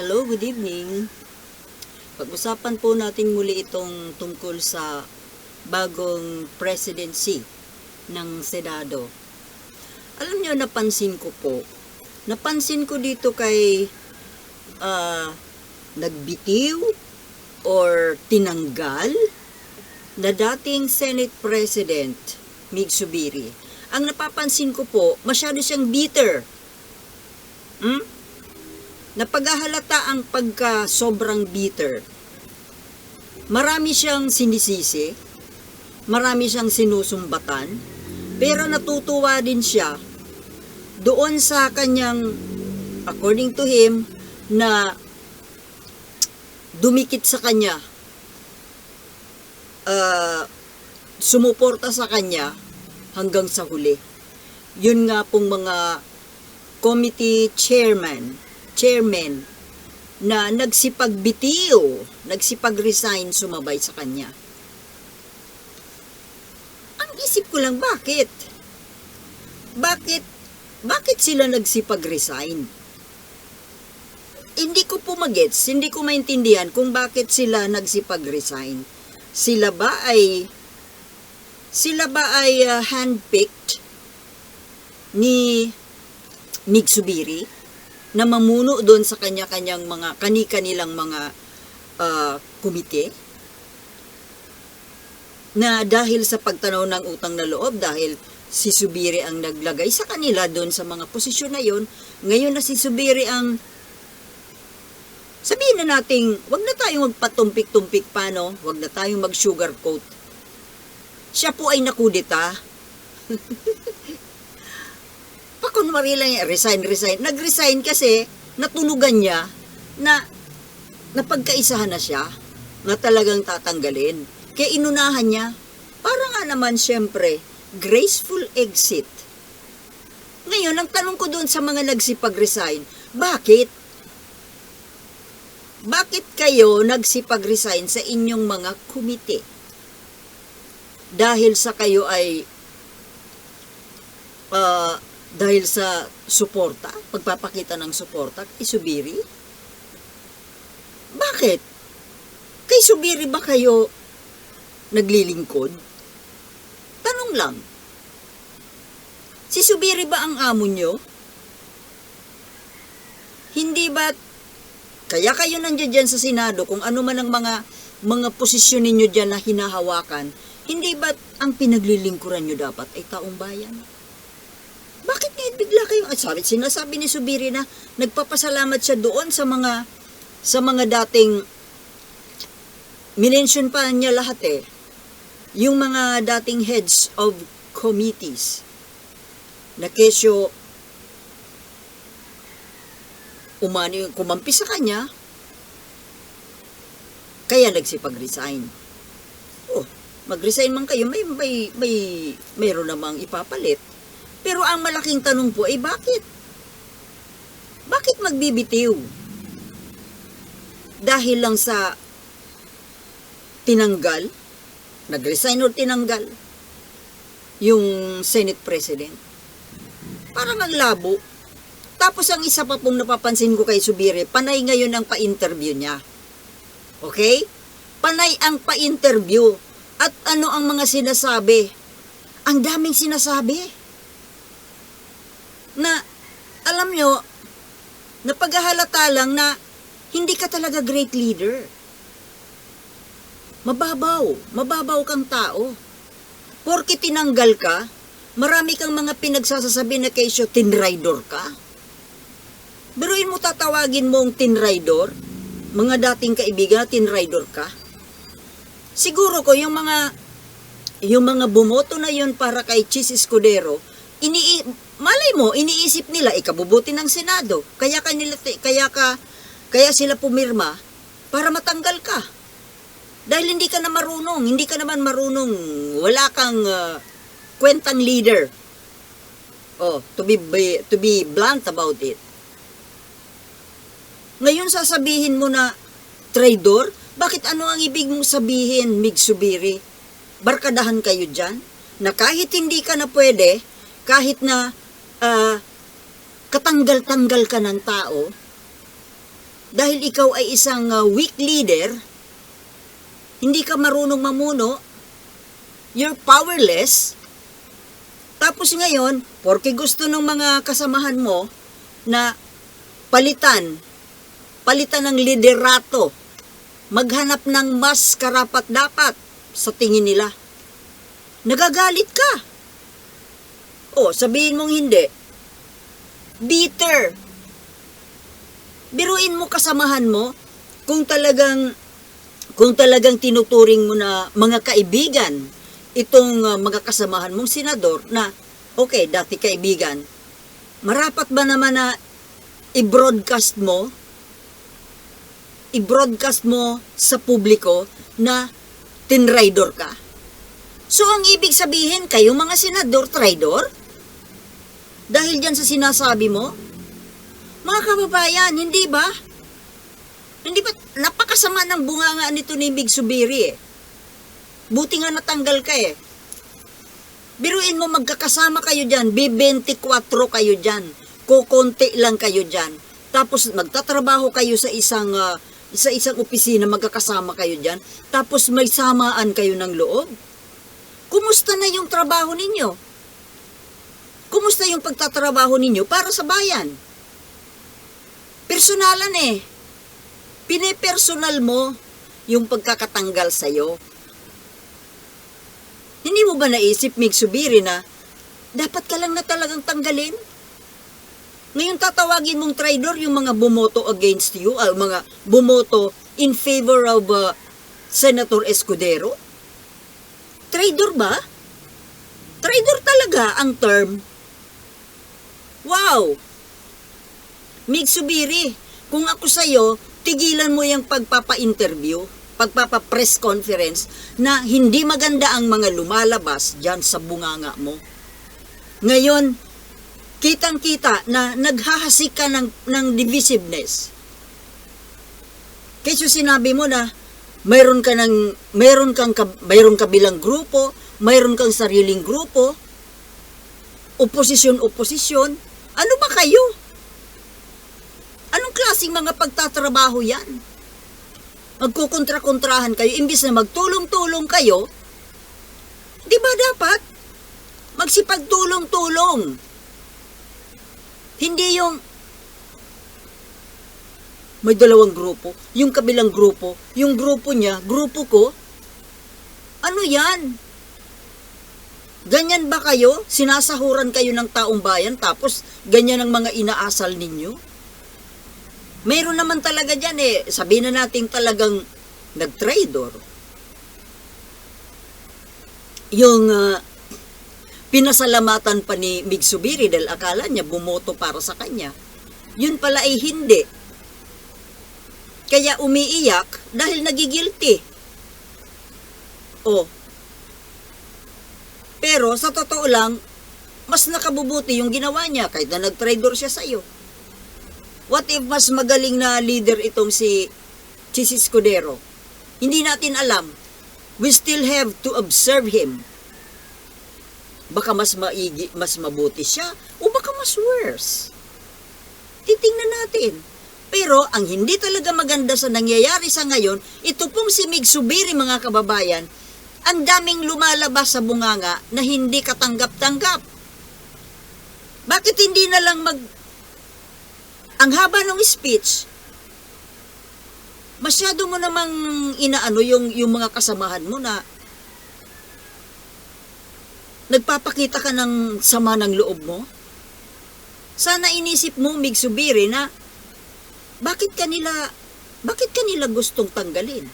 Hello, good evening. Pag-usapan po natin muli itong tungkol sa bagong presidency ng Senado. Alam niyo, napansin ko po, napansin ko dito kay ah, nagbitiw or tinanggal na dating Senate President Mig Subiri. Ang napapansin ko po, masyado siyang bitter. Hmm? Napaghahalata ang pagka sobrang bitter. Marami siyang sinisisi, marami siyang sinusumbatan, pero natutuwa din siya doon sa kanyang, according to him, na dumikit sa kanya, uh, sumuporta sa kanya hanggang sa huli. Yun nga pong mga committee chairman, chairman na nagsipagbitiw, nagsipag-resign sumabay sa kanya. Ang isip ko lang, bakit? Bakit, bakit sila nagsipag-resign? Hindi ko po magets, hindi ko maintindihan kung bakit sila nagsipag-resign. Sila ba ay, sila ba ay uh, handpicked ni Mig Subiri? Na mamuno doon sa kanya-kanyang mga kani-kanilang mga uh, komite na dahil sa pagtanaw ng utang na loob dahil si Subiri ang naglagay sa kanila doon sa mga posisyon na yon ngayon na si Subiri ang sabihin na nating wag na tayong magpatumpik-tumpik pa no? Wag na tayong mag-sugarcoat. Siya po ay nakudita pakunwari lang yan, resign, resign. Nag-resign kasi natunugan niya na napagkaisahan na siya na talagang tatanggalin. Kaya inunahan niya, para nga naman siyempre, graceful exit. Ngayon, ang tanong ko doon sa mga nagsipag-resign, bakit? Bakit kayo nagsipag-resign sa inyong mga komite? Dahil sa kayo ay uh, dahil sa suporta, pagpapakita ng suporta kay Subiri? Bakit? Kay Subiri ba kayo naglilingkod? Tanong lang. Si Subiri ba ang amo nyo? Hindi ba kaya kayo nandiyan dyan sa Senado kung ano man ang mga mga posisyon ninyo dyan na hinahawakan, hindi ba ang pinaglilingkuran nyo dapat ay taong bayan? Bakit ngayon bigla kayo, at sabi, sinasabi ni Subiri na nagpapasalamat siya doon sa mga, sa mga dating, minention pa niya lahat eh, yung mga dating heads of committees, na kesyo, umani, kumampi sa kanya, kaya nagsipag-resign. Oh, mag-resign man kayo, may, may, may, mayroon namang ipapalit. Pero ang malaking tanong po ay bakit? Bakit magbibitiw? Dahil lang sa tinanggal, nag-resign or tinanggal, yung Senate President. Parang ang labo. Tapos ang isa pa pong napapansin ko kay Subiri, panay ngayon ang pa-interview niya. Okay? Panay ang pa-interview. At ano ang mga sinasabi? Ang daming sinasabi na alam nyo, napaghahalata lang na hindi ka talaga great leader. Mababaw, mababaw kang tao. Porke tinanggal ka, marami kang mga pinagsasasabi na kayo tinraidor ka. Biruin mo tatawagin mong tinraidor, mga dating kaibigan, tinraidor ka. Siguro ko yung mga yung mga bumoto na yon para kay Chis Escudero, ini malay mo iniisip nila ikabubuti ng Senado. Kaya kanila kaya ka kaya sila pumirma para matanggal ka. Dahil hindi ka na marunong, hindi ka naman marunong, wala kang uh, kwentang leader. Oh, to be to be blunt about it. Ngayon sasabihin mo na traitor? Bakit ano ang ibig mong sabihin, Mig Subiri? Barkadahan kayo dyan? Na kahit hindi ka na pwede, kahit na uh, katanggal-tanggal ka ng tao, dahil ikaw ay isang uh, weak leader, hindi ka marunong mamuno, you're powerless, tapos ngayon, porke gusto ng mga kasamahan mo na palitan, palitan ng liderato, maghanap ng mas karapat dapat sa tingin nila. Nagagalit ka. O, sabihin mong hindi. Bitter. Biruin mo kasamahan mo kung talagang kung talagang tinuturing mo na mga kaibigan itong uh, mga kasamahan mong senador na okay, dati kaibigan, marapat ba naman na i-broadcast mo i-broadcast mo sa publiko na tinraidor ka? So, ang ibig sabihin, kayo mga senador, traidor? Dahil dyan sa sinasabi mo? Mga kababayan, hindi ba? Hindi ba, napakasama ng bunganga nito ni Big Subiri eh. Buti nga natanggal ka eh. Biruin mo magkakasama kayo dyan, B24 kayo dyan, kukonti lang kayo dyan. Tapos magtatrabaho kayo sa isang ah, sa isang opisina, magkakasama kayo dyan. Tapos may samaan kayo ng loob. Kumusta na yung trabaho ninyo? Kumusta yung pagtatrabaho ninyo para sa bayan? Personalan eh. Pinepersonal mo yung pagkakatanggal sa'yo. Hindi mo ba naisip, Mig Subiri, na dapat ka lang na talagang tanggalin? Ngayon tatawagin mong traitor yung mga bumoto against you, ah, mga bumoto in favor of uh, Senator Escudero? Traitor ba? Traitor talaga ang term. Wow! Mig Subiri, kung ako sa'yo, tigilan mo yung pagpapa-interview, pagpapa-press conference na hindi maganda ang mga lumalabas dyan sa bunganga mo. Ngayon, kitang-kita na naghahasik ka ng, ng divisiveness. Kaysa sinabi mo na mayroon ka ng mayroon kang mayroon kabilang grupo, mayroon kang sariling grupo, oposisyon oposisyon, ano ba kayo? Anong klaseng mga pagtatrabaho yan? Magkukontra-kontrahan kayo, imbis na magtulong-tulong kayo, di ba dapat magsipagtulong-tulong? Hindi yung may dalawang grupo, yung kabilang grupo, yung grupo niya, grupo ko, ano yan? Ganyan ba kayo? Sinasahuran kayo ng taong bayan tapos ganyan ang mga inaasal ninyo? Meron naman talaga dyan eh. Sabihin na natin talagang nag-trader. Yung ah, pinasalamatan pa ni Mig Subiri dahil akala niya bumoto para sa kanya. Yun pala ay hindi. Kaya umiiyak dahil nagigilty. Oh. Pero sa totoo lang, mas nakabubuti yung ginawa niya kahit na nag-traitor siya sa iyo. What if mas magaling na leader itong si Chis Escudero? Hindi natin alam. We still have to observe him. Baka mas maigi, mas mabuti siya o baka mas worse. Titingnan natin. Pero ang hindi talaga maganda sa nangyayari sa ngayon, ito pong si Mig Subiri mga kababayan, ang daming lumalabas sa bunganga na hindi katanggap-tanggap. Bakit hindi na lang mag... Ang haba ng speech, masyado mo namang inaano yung, yung mga kasamahan mo na nagpapakita ka ng sama ng loob mo? Sana inisip mo, Mig Subiri, na bakit kanila, bakit kanila gustong tanggalin?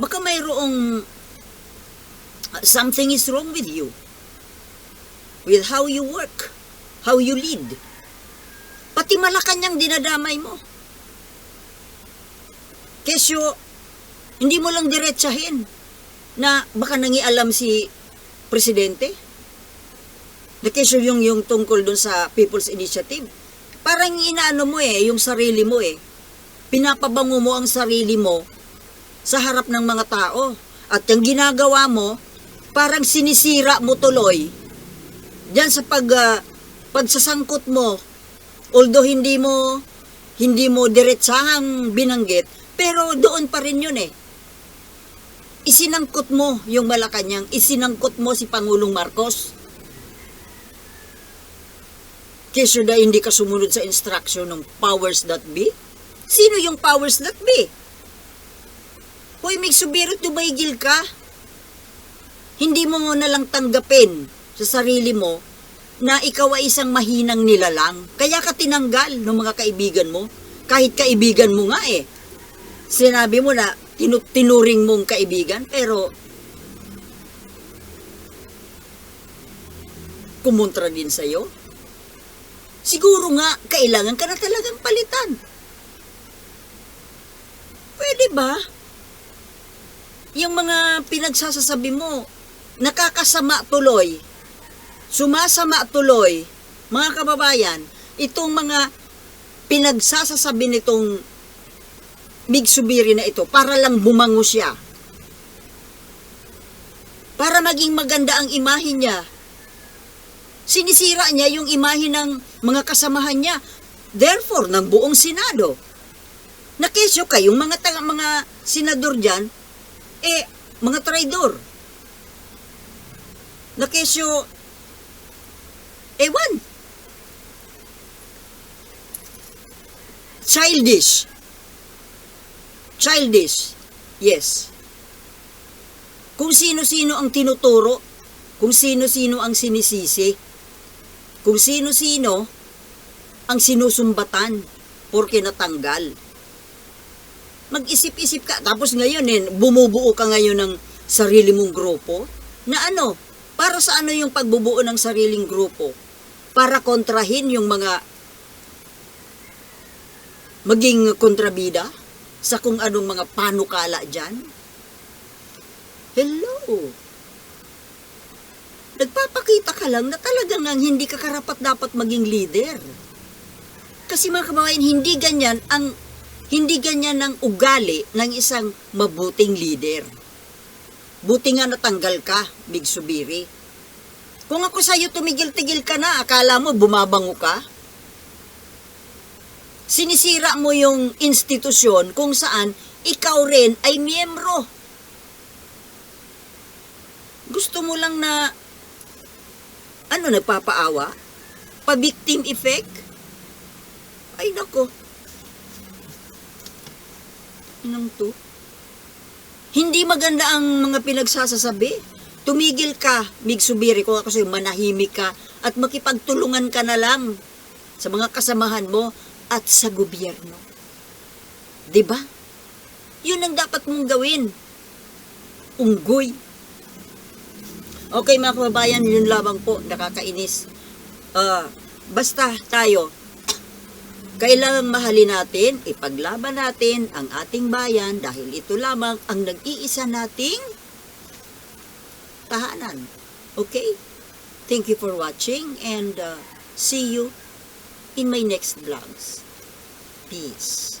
Baka mayroong uh, something is wrong with you. With how you work, how you lead. Pati Malacanang dinadamay mo. Kesyo, hindi mo lang diretsahin na baka nangialam si presidente. Na kesyo yung, yung tungkol dun sa People's Initiative. Parang inaano mo eh, yung sarili mo eh. Pinapabango mo ang sarili mo sa harap ng mga tao. At yung ginagawa mo, parang sinisira mo tuloy. Diyan sa pag, ah, pagsasangkot mo, although hindi mo hindi mo diretsahang binanggit, pero doon pa rin yun eh. Isinangkot mo yung Malacanang, isinangkot mo si Pangulong Marcos. Kesyo na hindi ka sumunod sa instruction ng powers that be? Sino yung powers that be? Hoy, may subirot tumaygil ka. Hindi mo mo nalang tanggapin sa sarili mo na ikaw ay isang mahinang nilalang. Kaya ka tinanggal ng mga kaibigan mo. Kahit kaibigan mo nga eh. Sinabi mo na tinu- tinuring mong kaibigan pero kumontra din sa'yo. Siguro nga, kailangan ka na talagang palitan. Pwede ba? Yung mga pinagsasasabi mo, nakakasama tuloy, sumasama tuloy, mga kababayan, itong mga pinagsasasabi nitong Big Subiri na ito para lang bumango siya. Para maging maganda ang imahe niya. Sinisira niya yung imahe ng mga kasamahan niya. Therefore, ng buong Senado. Nakesyo kayong mga, mga senador dyan, eh, mga traidor. Nakesyo, ewan. Childish. Childish. Yes. Kung sino-sino ang tinuturo, kung sino-sino ang sinisisi, kung sino-sino ang sinusumbatan porke natanggal. Mag-isip-isip ka. Tapos ngayon, eh, bumubuo ka ngayon ng sarili mong grupo na ano, para sa ano yung pagbubuo ng sariling grupo? Para kontrahin yung mga maging kontrabida sa kung anong mga panukala dyan? Hello? Nagpapakita ka lang na talagang ang hindi ka karapat dapat maging leader. Kasi mga kababayan, hindi ganyan ang hindi ganyan ang ugali ng isang mabuting leader. Buti nga natanggal ka, Big Subiri. Kung ako sa'yo tumigil-tigil ka na, akala mo bumabango ka? Sinisira mo yung institusyon kung saan ikaw rin ay miyembro. Gusto mo lang na, ano, nagpapaawa? Pa-victim effect? Ay, nako. Inang to. Hindi maganda ang mga pinagsasasabi. Tumigil ka, Big Subiri, kung ako sa'yo, manahimik ka at makipagtulungan ka na lang sa mga kasamahan mo at sa gobyerno. ba? 'Yun ang dapat mong gawin. Unggoy. Okay mga kababayan, yun lamang po, nakakainis. Ah, basta tayo, kailangan mahalin natin, ipaglaban natin ang ating bayan dahil ito lamang ang nag-iisa nating tahanan. Okay? Thank you for watching and uh, see you in my next vlogs. Peace.